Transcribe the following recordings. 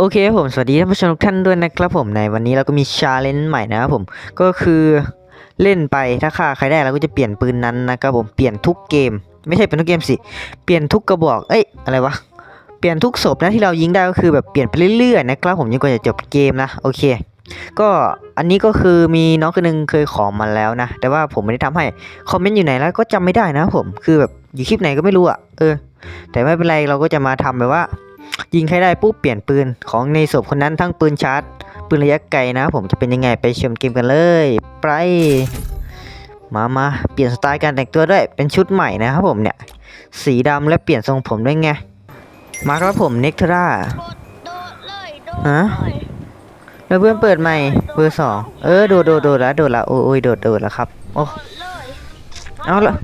โอเคครับผมสวัสดีท่านผู้ชมทุกท่านด้วยนะครับผมในวันนี้เราก็มีชาเลนจ์ใหม่นะครับผมก็คือเล่นไปถ้าฆ่าใครได้เราก็จะเปลี่ยนปืนนั้นนะครับผมเปลี่ยนทุกเกม ไม่ใช่เป็นทุกเกมสิเปลี่ยนทุกกระบอกเอ้ยอะไรวะเปลี่ยนทุกศพนะที่เรายิงได้ก็คือแบบเปลี่ยนไปเรื่อยๆนะครับผมจนกว่าจะจบเกมนะโอเค ก็อันนี้ก็คือมีน้องคนหนึงเคยขอมาแล้วนะ แต่ว่าผมไม่ได้ทำให้คอมเมนต์อยู่ไหนแล้วก็จำไม่ได้นะผมคือแบบอยู่คลิปไหนก็ไม่รู้อะเออ แต่ไม่เป็นไรเราก็จะมาทำแบบว่า ยิงใครได้ปุ๊บเปลี่ยนปืนของในศพคนนั้นทั้งปืนชาร์จปืนระยะไกลนะ ผมจะเป็นยังไงไปชมเกมกันเลยไปมามาเปลี่ยนสไตล์การแต่งตัวด้วยเป็นชุดใหม่นะครับผมเนี่ย สีดำและเปลี่ยนทรงผมด้วยไง มาครับผมเน็กทราฮะเลยแล้วเพื่อนเปิดใหม่เบอร์สองเออโดดโดดโดดละโดดละโอ้ยโดดโดดละครับโอ้โดดเลยเอาละ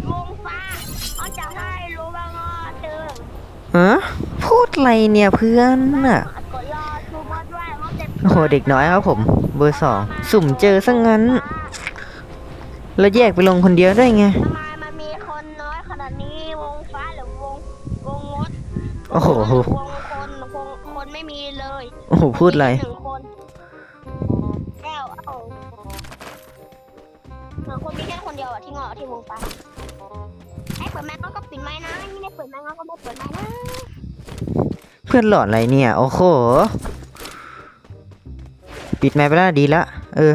อะไรเนี่ยเพื่อนน่ะกดรอชูบอสด้วยว่าจะโอ้โหเด็กน้อยครับผม เบอร์สองสุ่มเจอซะงั้น แล้วแยกไปลงคนเดียวได้ไงทำไมมันมีคนน้อยขนาดนี้วงฟ้าหรือวงวงมดโอ้โหวงคนวงคนไม่มีเลยโอ้โหพูดอะไรมีหนึ่งคนแก้วเอ้าเหมือนคนมีแค่คนเดียวอะที่เงาะที่วงฟ้าไอ้เปิดแม็กก็ปิดไม้นะไม่ได้เปิดแม็กก็ไม่เปิดไม้นะ เพื่อนหลอนอะไรเนี่ย โอ้โห ปิดไมค์ไปแล้วดีละ เออ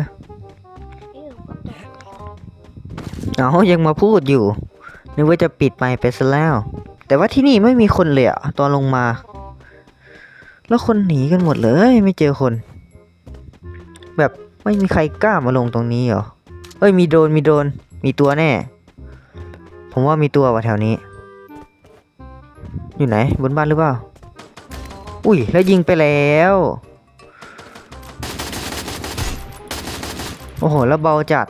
เอายังมาพูดอยู่ นึกว่าจะปิดไม้ไปซะแล้ว แต่ว่าที่นี่ไม่มีคนเลยอะตอนลงมา แล้วคนหนีกันหมดเลย ไม่เจอคน แบบไม่มีใครกล้ามาลงตรงนี้หรอ เอ้ยมีโดนมีโดน มีตัวแน่ ผมว่ามีตัวว่ะแถวนี้ อยู่ไหน บนบ้านหรือเปล่า อุ้ย แล้วยิงไปแล้ว โอ้โห แล้วเบาจัด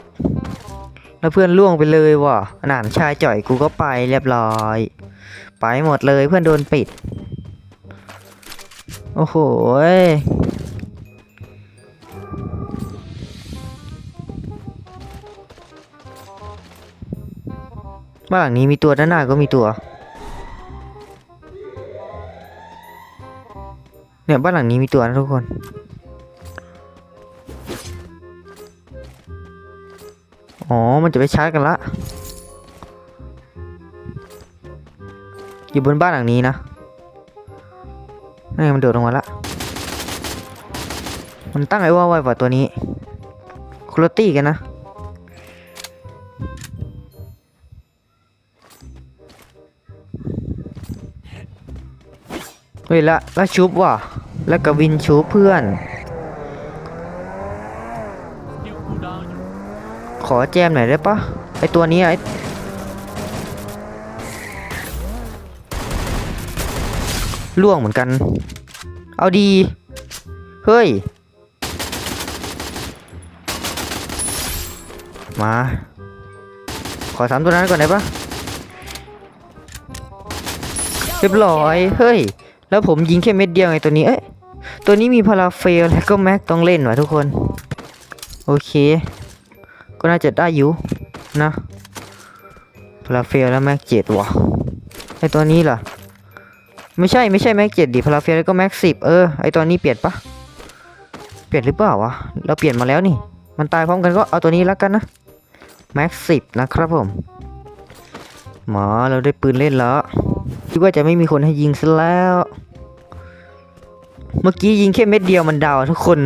แล้วเพื่อนล่วงไปเลยว่ะหนานชายจ่อยกูก็ไปเรียบร้อย ไปหมดเลยเพื่อนโดนปิด โอ้โหยบ้านหลังนี้มีตัวด้านหน้าก็มีตัว เนี่ยบ้านหลังนี้มีตัวนะทุกคน อ๋อ มันจะไปชาร์จกันละ อยู่บนบ้านหลังนี้นะนี่มันโดดลงมาละ มันตั้งไอ้ว่าไว้กว่าตัวนี้คุณตี้กันนะ เฮ้ยละละชุบว่ะแล้วก็วินชุบเพื่อน ขอแจมหน่อยได้ปะไอตัวนี้ไอล่วงเหมือนกัน เอาดี เฮ้ย มา ขอสามตัวนั้นก่อนได้ปะเรียบร้อย เฮ้ย แล้วผมยิงแค่เม็ดเดียวไงตัวนี้ เอ้ย ตัวนี้มีพาราเฟลแล้วก็แม็กต้องเล่นว่ะทุกคน โอเค ก็น่าจะได้อยู่นะพาราเฟลแล้วแม็กเจ็ดว่ะไอตัวนี้ล่ะไม่ใช่ไม่ใช่แม็กเจ็ดดิพาราเฟลแล้วก็แม็กสิบเออ ไอตัวนี้เปลี่ยนปะเปลี่ยนหรือเปล่าวะ เราเปลี่ยนมาแล้วนี่ มันตายพร้อมกันก็เอาตัวนี้แล้วกันนะ แม็กสิบนะครับผมหมอเราได้ปืนเล่นแล้ว คิดว่าจะไม่มีคนให้ยิงซะแล้ว เมื่อกี้ยิงแค่เม็ดเดียวมันดาวทุกคน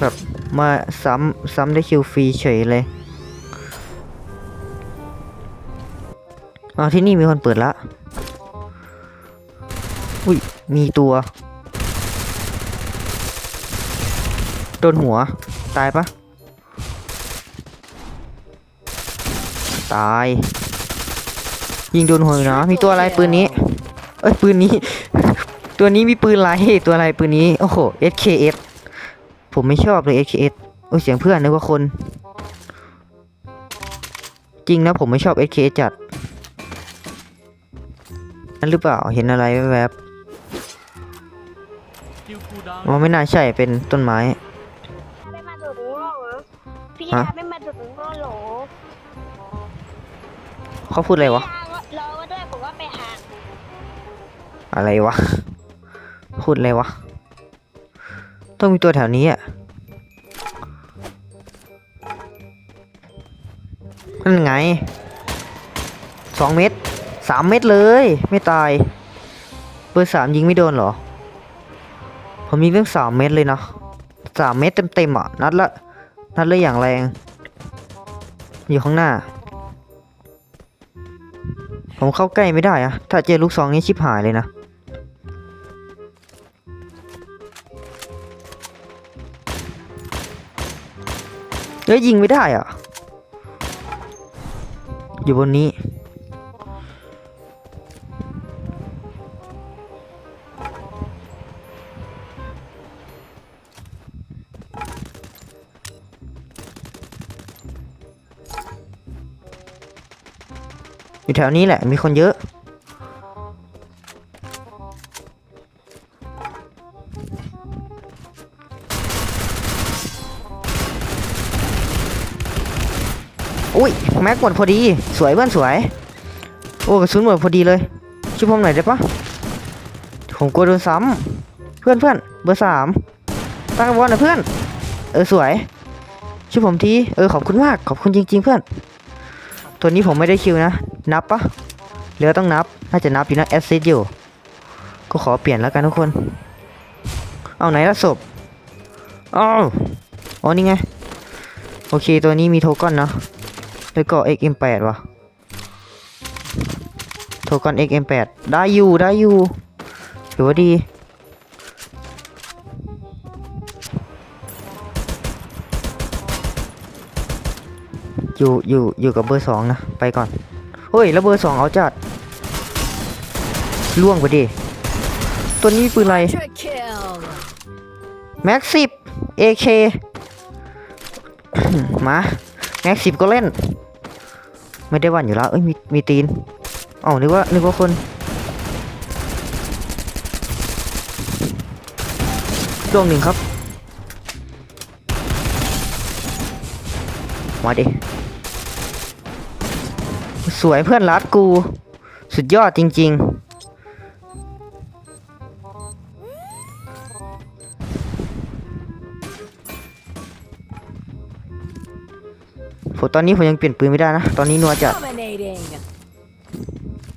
แบบมาซ้ำซ้ำได้คิวฟรีเฉยเลยอ๋อที่นี่มีคนเปิดละ อุ้ย มีตัว โดนหัว ตายปะตาย ยิงโดนหัวอยู่นะมีตัวอะไรปืนนี้ เอ้ยปืนนี้ ตัวนี้มีปืนอะไรตัวอะไรปืนนี้ โอ้โห SKS ผมไม่ชอบเลย SKS โอ้ยเสียงเพื่อนนึกว่าคน จริงนะผมไม่ชอบ SKS จัดนั่นหรือเปล่าเห็นอะไรแวบๆมันไม่น่าใช่เป็นต้นไม้ไม่มาดูดงอกเหรอพี่ฮะยาไม่มาดูดงอกเหรอเขาพูดอะไรวะ อะไรวะ พูดอะไรวะ ต้องมีตัวแถวนี้อะนั่นไงสองเม็ดสามเม็ดเลย ไม่ตายเบอร์สามยิงไม่โดนหรอ ผมยิงเรื่องสามเม็ดเลยเนาะสามเม็ดเต็มๆอะ นัดละนัดละอย่างแรง อยู่ข้างหน้า ผมเข้าใกล้ไม่ได้อะถ้าเจอลูกซองนี้ชิบหายเลยนะ เอ้ยยิงไม่ได้อะ อยู่บนนี้ อยู่แถวนี้แหละ มีคนเยอะ อุ้ยแม็กหมดพอดี สวยเพื่อนสวย โอ้กระสุนหมดพอดีเลยช่วยผมหน่อยได้ปะผมกลัวโดนซ้ำเพื่อนเพื่อนเบอร์สามตั้งบอลน่อยเพื่อน เออสวยช่วยผมทีเออขอบคุณมากขอบคุณจริง ๆ เพื่อน ตัวนี้ผมไม่ได้คิวนะ นับปะเหลือต้องนับ น่าจะนับอยู่นะแอสซิดอยู่ ก็ขอเปลี่ยนแล้วกันทุกคน เอาไหนละศพอ้าวอ๋อนี่ไง โอเคตัวนี้มีโทก้อนเนาะ แล้วก็ XM8 วะโทก้อน XM8 ได้อยู่ได้อยู่ถือว่าดีอยู่อยู่อยู่กับเบอร์สองนะไปก่อนเฮ้ยแล้วเบอร์สองเอาจัดล่วงไปดิ ตัวนี้ปืนอะไรแม็กสิบ AK มาแม็กสิบก็เล่น ไม่ได้วันอยู่แล้วเอ้ยมีมีตีนอ๋อนึกว่านึกว่าคนดวงหนึ่งครับ มาดิ สวยเพื่อนรัดกู สุดยอดจริง ๆ ผมตอนนี้ผมยังเปลี่ยนปืนไม่ได้นะ ตอนนี้นัวจัด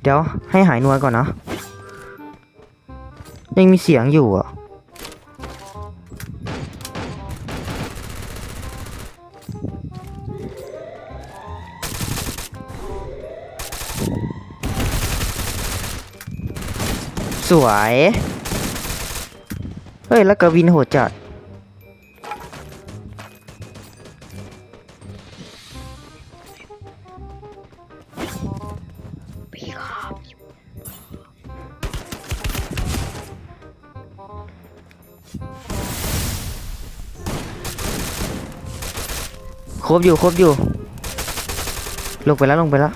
เดี๋ยวให้หายนัวก่อนนะ ยังมีเสียงอยู่อะ สวย เฮ้ย แล้วกวินโหดจัด ครบอยู่ครบอยู่ ลงไปแล้วลงไปแล้ว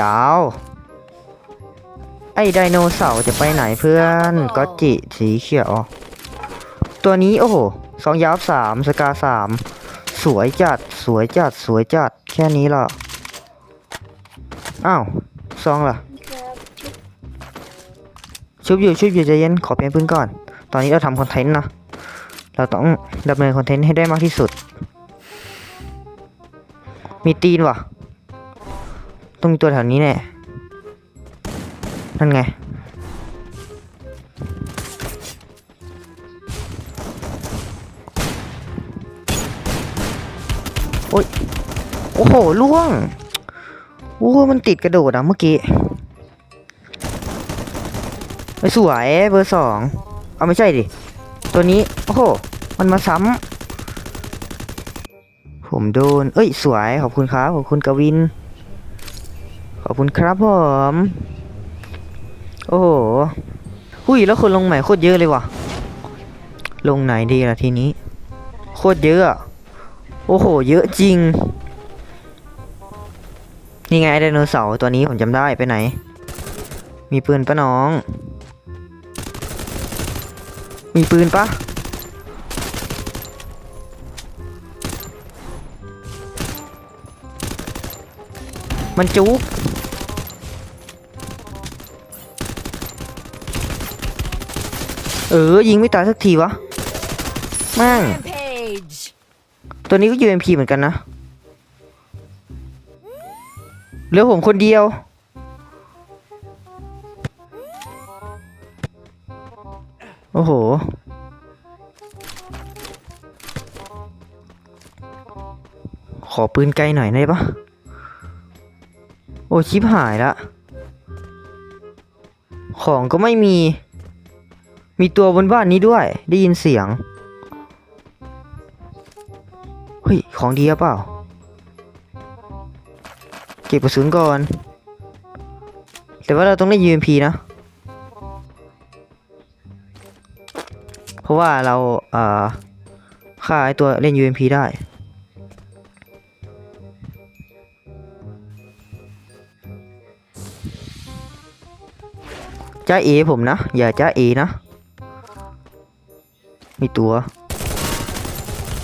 ดาว ไอ้ไดโนเสาร์จะไปไหนเพื่อนก็จิสีเขียว ตัวนี้โอ้โหสองยาวสามสกาสามสวยจัดสวยจัดสวยจัดแค่นี้ล่ะ อ้าวซองล่ะ ชุบอยู่ชุบอยู่ใจเย็นขอเปลี่ยนปืนก่อน ตอนนี้เราทำคอนเทนต์นะ เราต้องดำเนินคอนเทนต์ให้ได้มากที่สุด มีตีนวะต้องมีตัวแถวนี้แน่นั่นไง โอ้ย โอ้โหล่วงโอ้มันติดกระโดดอะเมื่อกี้ สวยเบอร์สอง เอาไม่ใช่ดิ ตัวนี้ โอ้โห มันมาซ้ำ ผมโดน เอ้ย สวย ขอบคุณครับ ขอบคุณกวิน ขอบคุณครับผม โอ้โหหุยแล้วคนลงใหม่โคตรเยอะเลยว่ะ ลงไหนดีล่ะทีนี้ โคตรเยอะอะ โอ้โห เยอะจริง นี่ไงไดโนเสาร์ตัวนี้ผมจำได้ไปไหน มีปืนปะน้อง มีปืนปะมันจุกเออ ยิงไม่ตายสักทีวะแม่ง Rampage. ตัวนี้ก็ UMP เหมือนกันนะเหลือผมคนเดียว โอ้โห ขอปืนไกลหน่อยได้ปะโอ้ชิบหายละ ของก็ไม่มี มีตัวบนบ้านนี้ด้วย ได้ยินเสียง เฮ้ย ของดีหรือเปล่า เก็บกระสุนก่อน แต่ว่าเราต้องได้ UMP นะ ราะว่าเราเอ่อฆ่าไอตัวเล่น UMP ได้ จ้าเอผมนะ อย่าจ้าเอนะ มีตัว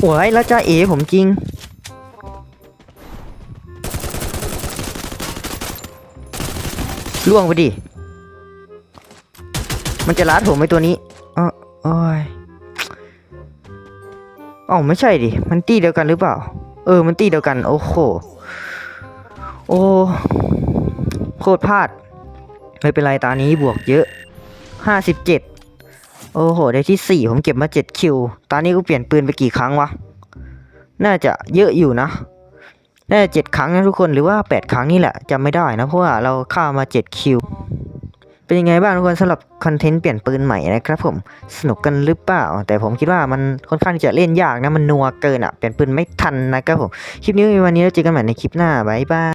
โอ้ยแล้วจ้าเอผมจริง ล่วงไปดิ มันจะลัดผมไอตัวนี้อ้อโอ้ย อ๋อไม่ใช่ดิ มันตีเดียวกันหรือเปล่า เออ มันตีเดียวกัน โอ้โห โอ้โคตรพลาด ไม่เป็นไรตานี้บวกเยอะห้าสิบเจ็ดโอ้โห ได้ที่สี่ผมเก็บมาเจ็ดคิวตอนนี้กูเปลี่ยนปืนไปกี่ครั้งวะ น่าจะเยอะอยู่นะ น่าจะเจ็ดครั้งนะทุกคน หรือว่าแปดครั้งนี่แหละจำไม่ได้นะ เพราะว่าเราฆ่ามาเจ็ดคิว เป็นยังไงบ้างทุกคนสำหรับคอนเทนต์เปลี่ยนปืนใหม่นะครับผมสนุกกันหรือเปล่า แต่ผมคิดว่ามันค่อนข้างจะเล่นยากนะมันนัวเกินอะเปลี่ยนปืนไม่ทันนะครับผมคลิปนี้วันนี้เราเจอกันใหม่ในคลิปหน้าบายบาย